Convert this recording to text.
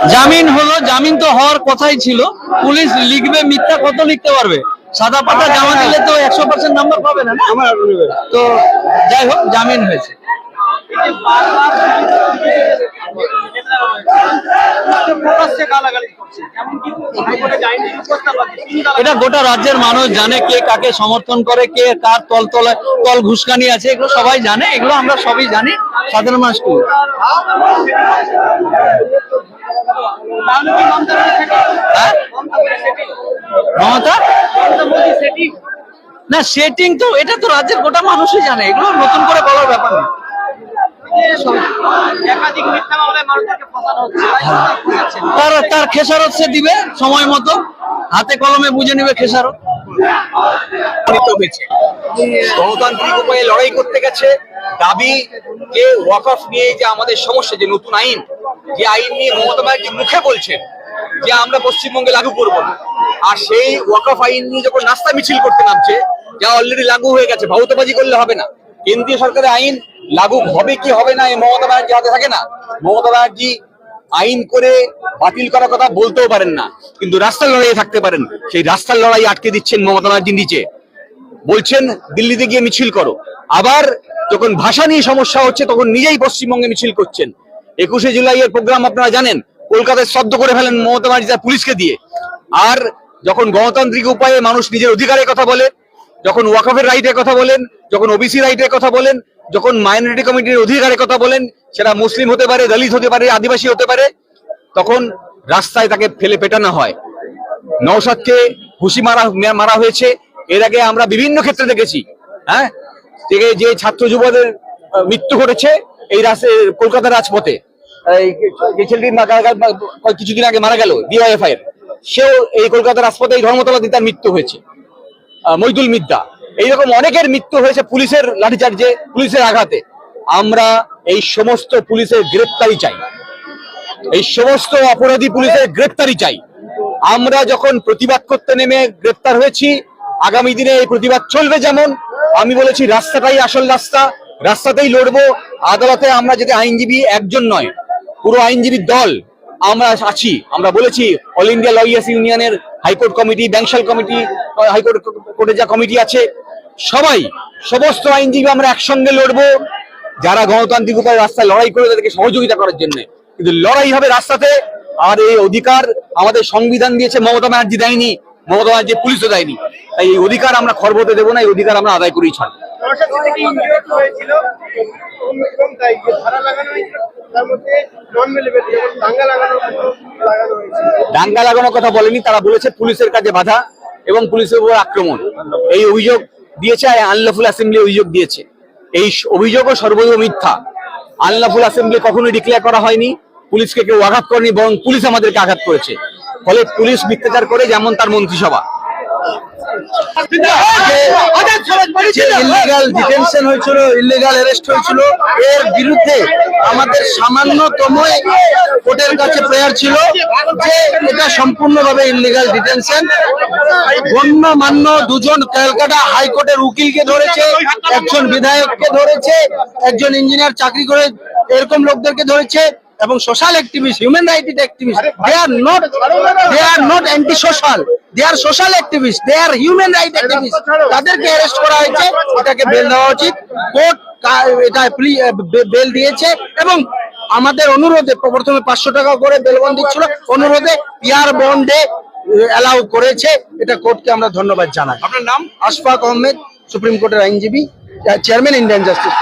জামিন হলো, জামিন তো হওয়ার কথাই ছিল পুলিশ লিখবে মিথ্যা কত লিখতে পারবে সাদা পাতা জামা দিলে তো একশো পার্সেন্ট নাম্বার পাবে না? তো যাই হোক, জামিন হয়েছে এটা গোটা রাজ্যের মানুষ জানে কে কাকে সমর্থন করে, কে কার তল তলে তল ঘুসকানি আছে, এগুলো সবাই জানে, এগুলো আমরা সবই জানি, সাধারণ মানুষ? মমতা না সেটিং তো এটা তো রাজ্যের গোটা মানুষই জানে। এগুলো নতুন করে বলার ব্যাপার না। তার তার খেসারত সে দিবে সময় মতো। হাতে কলমে বুঝে নিবে খেসারত। হয়েছে গণতান্ত্রিক উপায়ে লড়াই করতে গেছে। দাবি যে ওয়াকফ নিয়ে যে আমাদের সমস্যা যে নতুন আইন যে আইন নিয়ে মমতা ব্যানার্জি মুখে বলছেন যে আমরা পশ্চিমবঙ্গে লাগু করব আর সেই ওয়াকফ আইন নিয়ে যখন নাস্তা মিছিল করতে নামছে, যা অলরেডি লাগু হয়ে গেছে ভাউতাবাজি করলে হবে না। কেন্দ্রীয় সরকারের আইন লাগু হবে কি হবে না এই মমতা ব্যানার্জি হাতে থাকে না। মমতা ব্যানার্জি আইন করে বাতিল করার কথা বলতেও পারেন না, কিন্তু রাস্তার লড়াইয়ে থাকতে পারেন। সেই রাস্তার লড়াই আটকে দিচ্ছেন মমতা ব্যানার্জি নিচে। বলছেন, দিল্লিতে গিয়ে মিছিল করো। আবার যখন ভাষা নিয়ে সমস্যা হচ্ছে, তখন নিজেই পশ্চিমবঙ্গে মিছিল করছেন। একুশে জুলাই এর প্রোগ্রাম আপনারা জানেন, কলকাতায় স্তব্ধ করে ফেলেন মমতা ব্যানার্জি পুলিশকে দিয়ে। আর যখন গণতান্ত্রিক উপায়ে মানুষ নিজের অধিকারের কথা বলে, যখন ওয়াকফের রাইটের কথা বলেন, যখন ওবিসি রাইটের কথা বলেন, যখন মাইনরিটি কমিটির অধিকারের কথা বলেন, সেটা মুসলিম হতে পারে, দলিত হতে পারে, আদিবাসী হতে পারে, তখন রাস্তায় তাকে ফেলে পেটানো হয়। নৌসাদকে ঘুষি মারা মারা হয়েছে। এর আগে আমরা বিভিন্ন ক্ষেত্রে দেখেছি হ্যাঁ? থেকে যে ছাত্র যুবদের মৃত্যু ঘটেছে এই রাস্তায় কলকাতার রাজপথে। এই কিছুদিন আগে মারা গেল ডিওয়াইএফআই এর। সেও এই কলকাতার রাজপথে এই ধর্মতলা তার মৃত্যু হয়েছে। আহ, মইদুল মিদ্দা। এইরকম অনেকের মৃত্যু হয়েছে পুলিশের লাঠিচার্জে পুলিশের আঘাতে। আমরা এই সমস্ত পুলিশের গ্রেপ্তারি চাই। এই সমস্ত অপরাধী পুলিশের গ্রেপ্তারি চাই। আমরা যখন প্রতিবাদ করতে নেমে গ্রেপ্তার হয়েছি আগামী দিনে এই প্রতিবাদ চলবে যেমন। আমি বলেছি রাস্তাটাই আসল রাস্তা রাস্তাতেই লড়বো। আদালতে আমরা যদি আইনজীবী একজন নয়, পুরো আইনজীবীর দল আমরা আছি। আমরা বলেছি অল ইন্ডিয়া লয়ার্স ইউনিয়নের high court committee Bankshall committee high court কোর্টে যা কমিটি আছে, সবাই, সমস্ত আইনজীবী আমরা একসঙ্গে লড়বো। যারা গণতান্ত্রিক উপায়ে রাস্তায় লড়াই করে তাদেরকে সহযোগিতা করার জন্য। কিন্তু লড়াই হবে রাস্তাতে, আর এই অধিকার আমাদের সংবিধান দিয়েছে, মমতা ব্যানার্জি দেয়নি, মমতা ব্যানার্জি পুলিশও দেয়নি। তাই এই অধিকার আমরা খর্বতে দেবো না, এই অধিকার আমরা আদায় করেই ছাড়বো। নশাদ সিদ্দিকী ইনজিওর্ড হয়েছিল। এবং তাই যে ধারা লাগানো হয়েছিল তার মধ্যে নন মেলেবেল যেমন দাঙ্গা লাগানো লাগানো হয়েছিল। দাঙ্গা লাগানোর কথা বলেনি তারা বলেছে পুলিশের কাছে বাধা এবং পুলিশের উপর আক্রমণ। এই অভিযোগ দিয়েছে আর আনলাফুল অ্যাসেম্বলি অভিযোগ দিয়েছে। এই অভিযোগও সর্বৈব মিথ্যা। আনলাফুল অ্যাসেম্বলি কখনোই ডিক্লেয়ার করা হয়নি পুলিশকে কেউ আঘাত করেনি বরং পুলিশ আমাদেরকে আঘাত করেছে। ফলে পুলিশ মিথ্যাচার করে যেমন তার মন্ত্রিসভা। হয়েছিল ইলিগাল হয়েছিল। এর বিরুদ্ধে আমাদের সামান্যতম কোর্টের কাছে ছিল যে এটা সম্পূর্ণভাবে গণ্যমান্য দুজন ক্যালকাটা হাইকোর্টের উকিলকে ধরেছে, একজন বিধায়ককে ধরেছে, একজন ইঞ্জিনিয়ার চাকরি করে এরকম লোকদেরকে ধরেছে, এবং social activist human right activist they are not they are not anti social they are social activist they are human right activist তাদেরকে অ্যারেস্ট করা হয়েছে। এটাকে বেল দেওয়া উচিত। কোর্ট এটা বেল দিয়েছে এবং আমাদের অনুরোধে প্রথমে পাঁচশো টাকা করে বেল বন্ড দিচ্ছিল। অনুরোধে পিয়ার বন্ডে অ্যালাউ করেছে। এটা কোর্টকে আমরা ধন্যবাদ জানাই। আপনার নাম? আশফাক আহমেদ সুপ্রিম কোর্টের আইনজীবী চেয়ারম্যান ইন্ডিয়ান জাস্টিস